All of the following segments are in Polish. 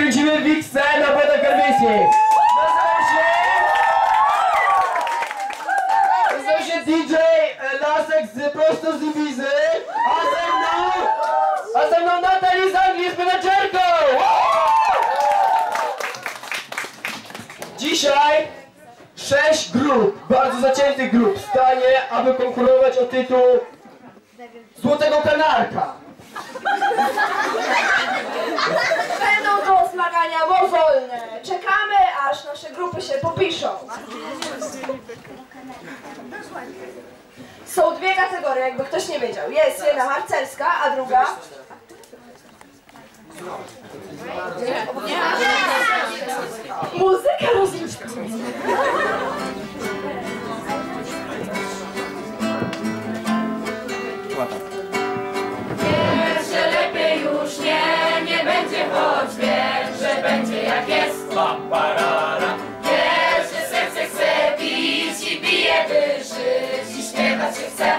kręcimy Wixę na Płatach Karwiejskich. Nazywam się... Nazywam się DJ Lasek z prosto z Ibizy, a ze mną... A ze mną Natalie z Anglii jest menadżerką! Dzisiaj sześć grup, bardzo zaciętych grup, stanie, aby konkurować o tytuł Złotego Kanarka. To zmagania mozolne. Czekamy, aż nasze grupy się popiszą. Są dwie kategorie, jakby ktoś nie wiedział. Jest jedna harcerska, a druga... Muzyka. Wiesz, że lepiej już nie, choć że będzie jak jest. Wiesz, że serce chce bić i bije, by żyć i śpiewać się chce.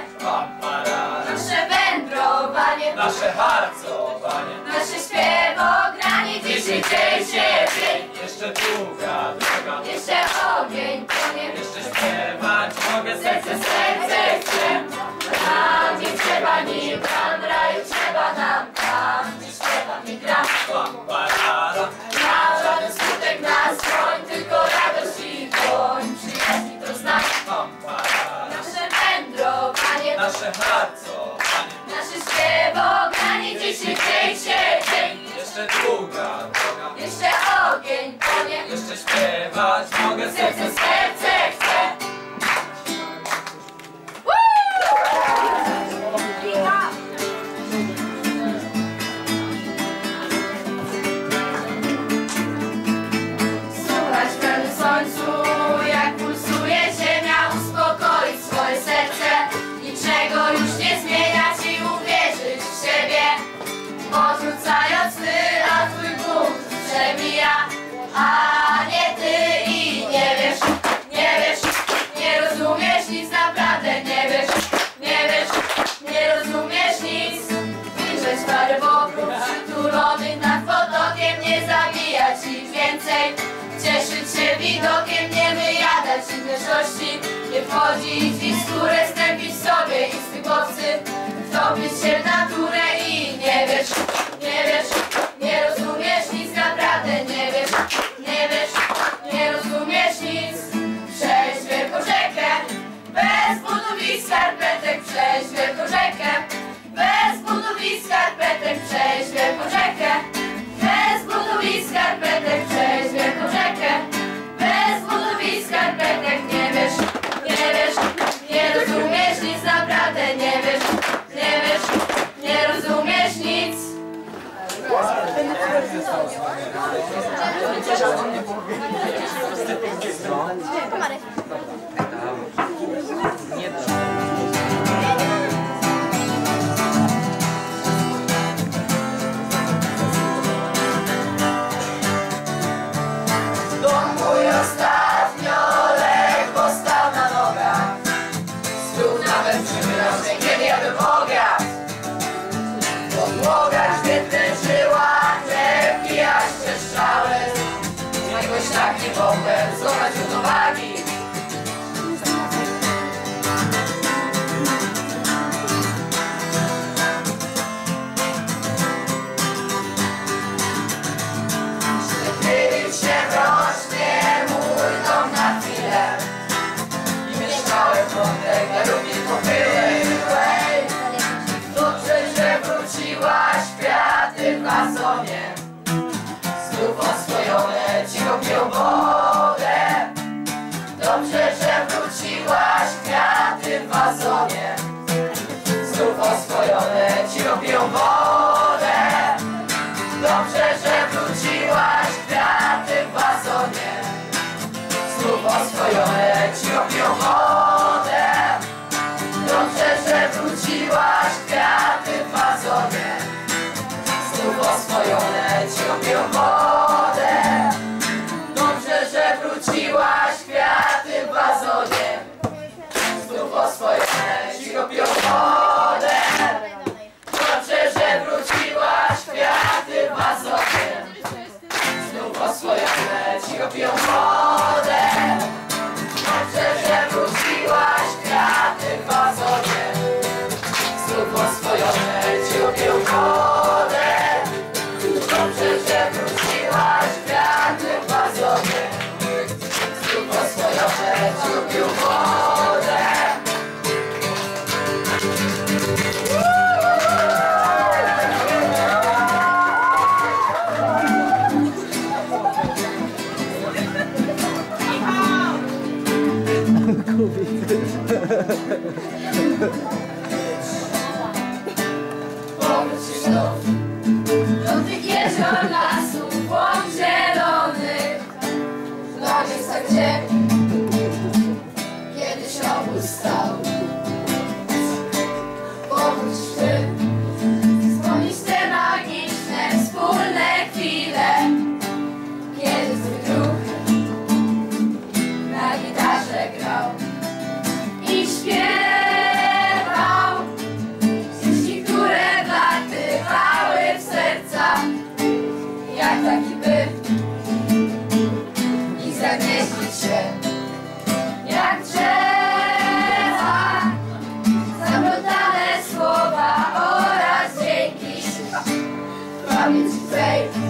Nasze wędrowanie, Nasze harcowanie, nasze śpiewogranie, dzisiaj dzień się dzień. jeszcze długa droga, Jeszcze ogień płonie, jeszcze śpiewać mogę. Serce, serce śpiewać mogę Serce, serce zabijać ich więcej. Cieszyć się widokiem, nie wyjadać inności, nie wchodzić ich skórę, stępić sobie instynktowcy, wtopić się w naturę i nie wiesz, nie wiesz, nie rozumiesz nic, naprawdę nie wiesz, nie wiesz, nie rozumiesz nic. Przejść wielką rzekę, bez butów i skarpetek, przejść wielką rzekę, bez butów i skarpetek, przejść wielką rzekę, bez butów i skarpetek, przejść wielką rzekę, bez butów i skarpetek, nie wiesz, nie wiesz, nie rozumiesz nic, naprawdę nie wiesz, nie wiesz, nie rozumiesz nic. Dom wodę. Dobrze, że wróciłaś, kwiaty w wazonie. Znów oswojone, cicho piją wodę. Dobrze, że wróciłaś, kwiaty w wazonie. Znów oswojone, cicho piją wodę dzieci lubią wodę, a przecież wrócę. ハハハハ。coming to play.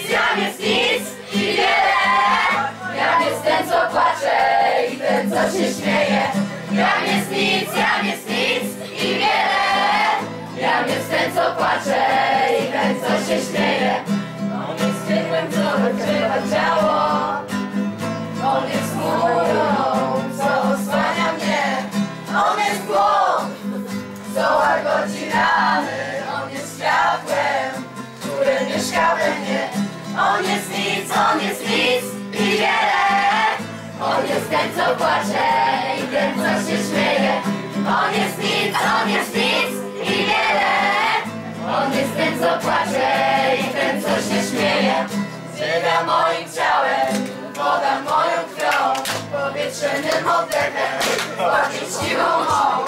Nic, jam jest nic i wiele Jam jest ten, co płacze i ten, co się śmieje. Jam jest nic, jam jest nic i wiele Jam jest ten, co płacze i ten, co się śmieje. On jest światłem, co odkrywa ciało On jest chmurą, co osłania mnie. On jest głąb, co łagodzi rany On jest nic, on jest nic i wiele. On jest ten, co płacze i ten, co się śmieje. On jest nic, on jest nic i wiele. On jest ten, co płacze i ten, co się śmieje. Ziemia moim ciałem, woda moją krwią Powietrzenym oddechem, łapie siłą mą.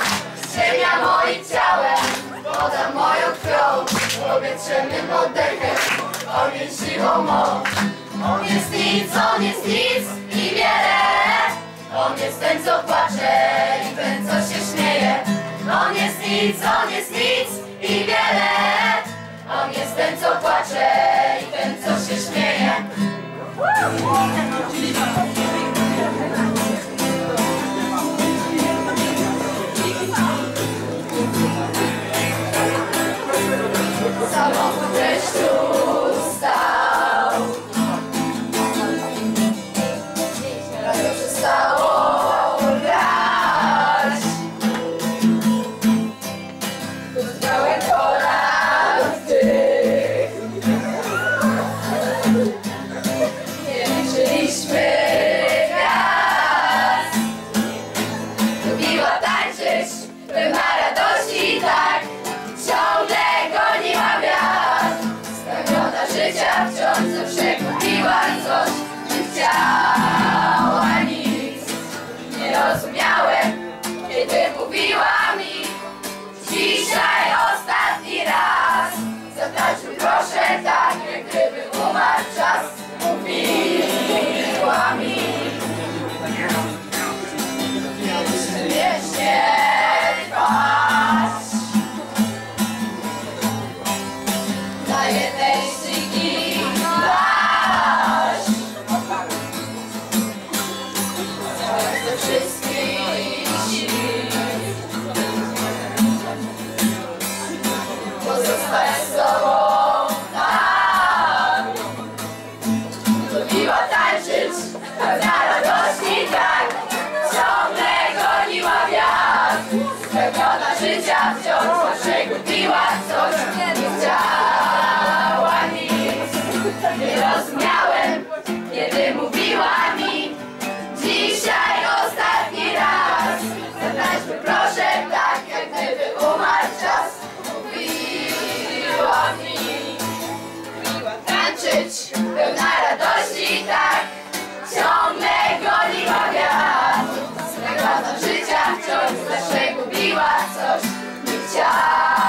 Ziemia moim ciałem, woda moją krwią Powietrzenym oddechem, ogień siłą mą On jest nic, on jest nic i wiele. On jest ten, co płacze i ten, co się śmieje. On jest nic, on jest nic i wiele. On jest ten, co płacze i ten, co się śmieje nic Nie rozumiałem, kiedy mówiła mi Dzisiaj ostatni raz Zatańczmy proszę tak, jak gdyby umarł czas. Mówiła mi Lubiła tańczyć, pełna radości tak. Ciągle goniła wiatr. Spełniona życia wciąż zawsze gubiła coś. Nie chciała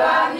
Mówiła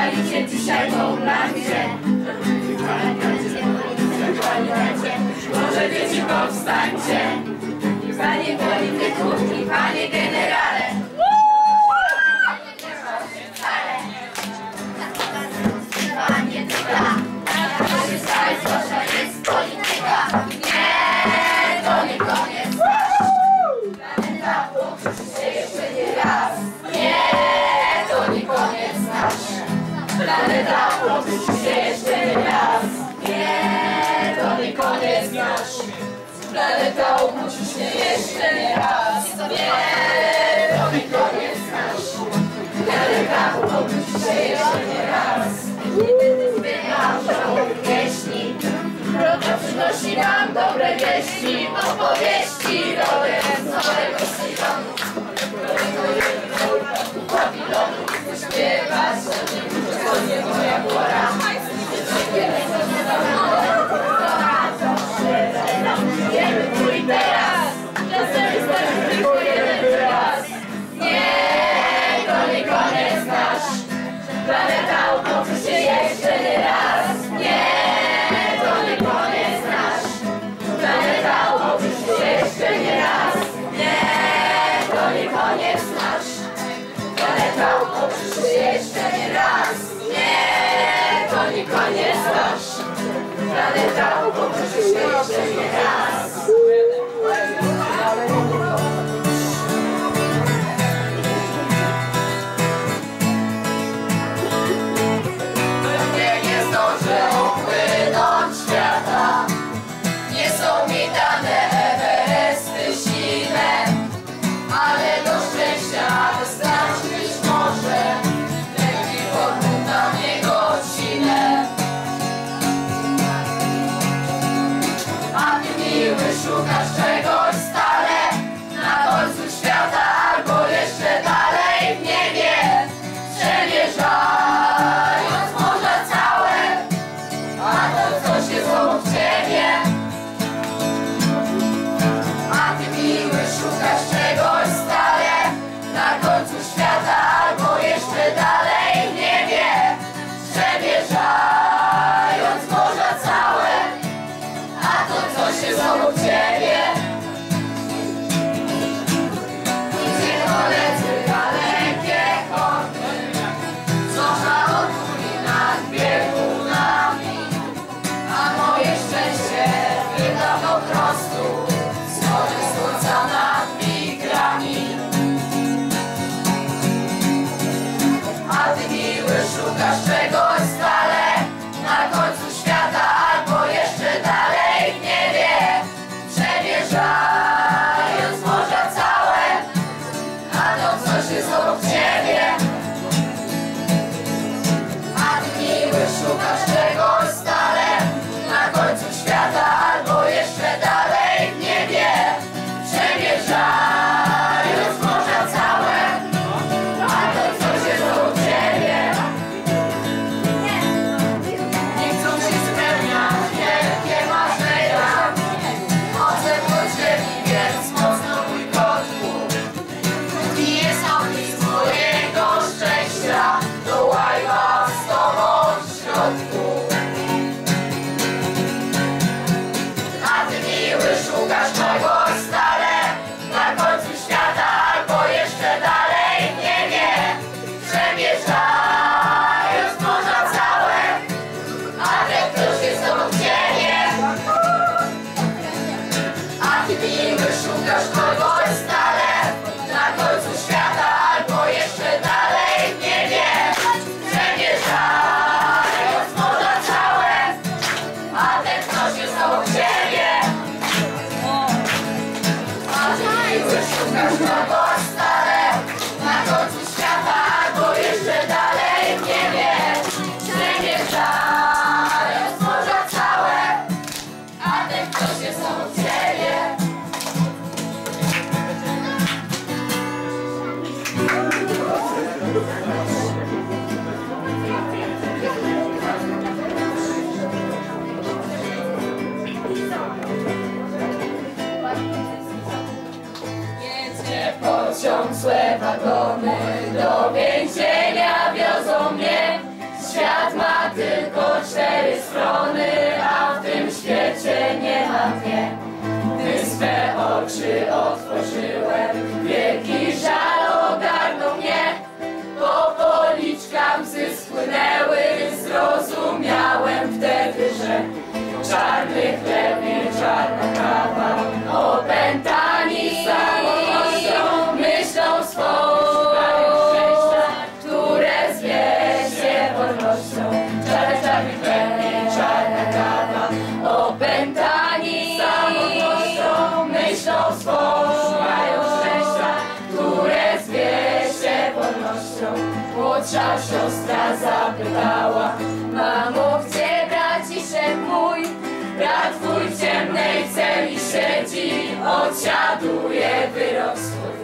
Palicie dzisiaj, bo umlacie Może dzieci powstańcie. Panie polityku i panie generale. ale to musisz mnie jeszcze nie raz. Nie. Gdzie pociągłe wagony do więzienia wiozą mnie. Świat ma tylko cztery strony, a w tym świecie nie ma mnie. Gdy swe oczy otworzyłem, wielki żal ogarnął mnie. Po policzkach łzy spłynęły, zrozumiałem wtedy, że Czarny chleb i czarna kawa opętała Młodsza siostra zapytała, mamo, gdzie braciszek mój? Brat twój w ciemnej celi siedzi, odsiaduje wyrok swój.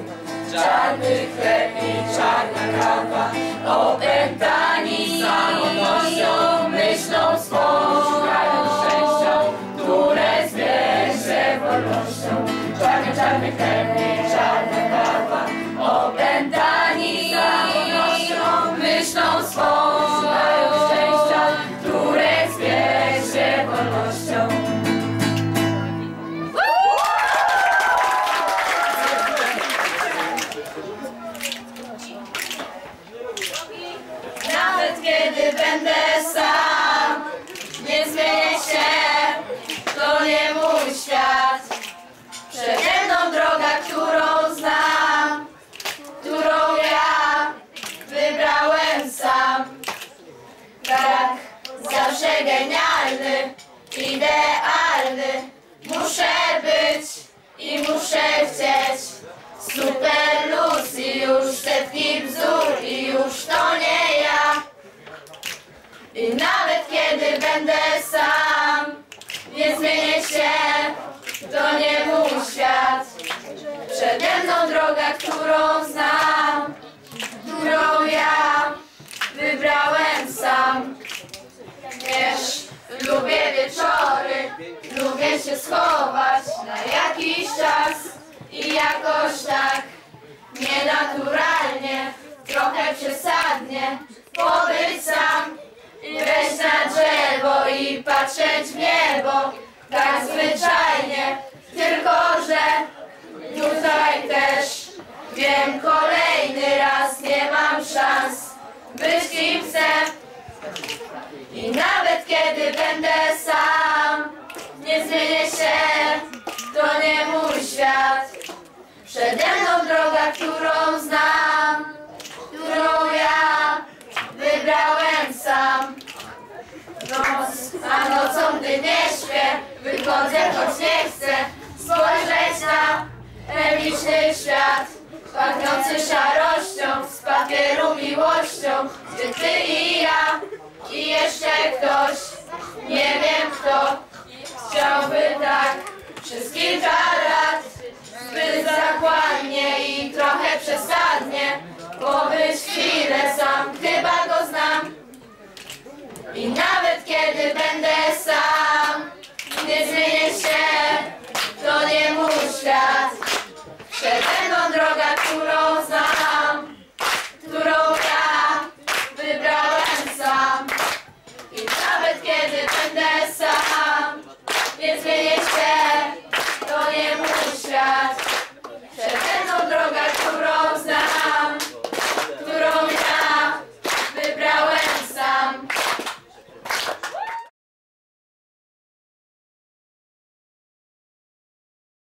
Czarny chleb i czarna kawa, opętani samotnością, myślą swą, szukają szczęścia, które zwie się wolnością. Czarny, czarny chleb i czarna kawa, opętani muszę chcieć. Super luz i już setki bzdur i już to nie ja. I nawet kiedy będę sam, nie zmienię się, to nie mój świat. Przede mną droga, którą znam, którą ja wybrałem sam. Wiesz, lubię wieczory, lubię się schować na jakiś czas i jakoś tak nienaturalnie, trochę przesadnie pobyć sam i wejść na drzewo i patrzeć w niebo, tak zwyczajnie, tylko że tutaj też wiem kolejny raz nie mam szans być kim chcę. I nawet kiedy będę sam, nie zmienię się, to nie mój świat. Przede mną droga, którą znam, którą ja wybrałem sam. Noc, a nocą, gdy nie śpię, wychodzę, choć nie chcę spojrzeć na chemiczny świat. Pachnący szarością, z papieru miłością, gdzie ty i ja i jeszcze